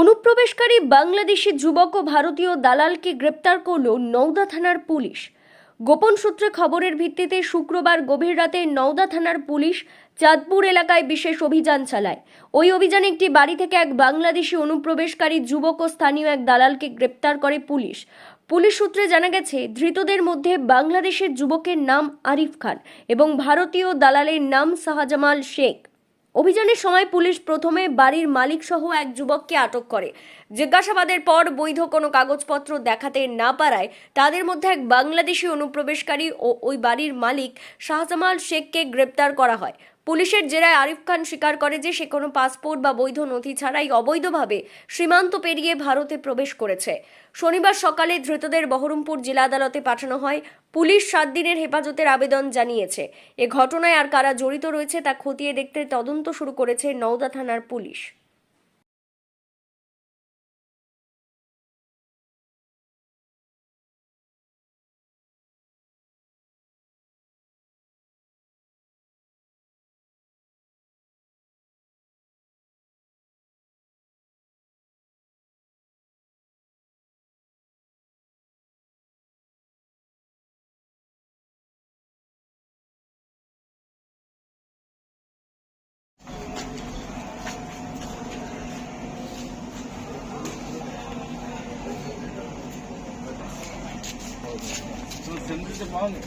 অনুপ্রবেশকারী বাংলাদেশি যুবক ও ভারতীয় দালালকে গ্রেপ্তার করল নওদা থানার পুলিশ। গোপন সূত্রে খবরের ভিত্তিতে শুক্রবার গভীর রাতে নওদা থানার পুলিশ চাঁদপুর এলাকায় বিশেষ অভিযান চালায়। ওই অভিযানে একটি বাড়ি থেকে এক বাংলাদেশি অনুপ্রবেশকারী যুবক ও স্থানীয় এক দালালকে গ্রেপ্তার করে পুলিশ। পুলিশ সূত্রে জানা গেছে, ধৃতদের মধ্যে বাংলাদেশের যুবকের নাম আরিফ খান এবং ভারতীয় দালালের নাম শাহজামাল শেখ। অভিযানের সময় পুলিশ প্রথমে বাড়ির মালিক সহ এক যুবককে আটক করে। জিজ্ঞাসাবাদের পর বৈধ কোনো কাগজপত্র দেখাতে না পারায় তাদের মধ্যে এক বাংলাদেশি অনুপ্রবেশকারী ও ওই বাড়ির মালিক শাহজামাল শেখকে গ্রেপ্তার করা হয়। পুলিশের জেরায় আরিফ খান স্বীকার করে যে সে কোনো পাসপোর্ট বা বৈধ নথি ছাড়াই অবৈধভাবে সীমান্ত পেরিয়ে ভারতে প্রবেশ করেছে। শনিবার সকালে ধৃতদের বহরমপুর জেলা আদালতে পাঠানো হয়। পুলিশ সাত দিনের হেফাজতের আবেদন জানিয়েছে। এ ঘটনায় আর কারা জড়িত রয়েছে তা খতিয়ে দেখতে তদন্ত শুরু করেছে নওদা থানার পুলিশ। బాగుంది.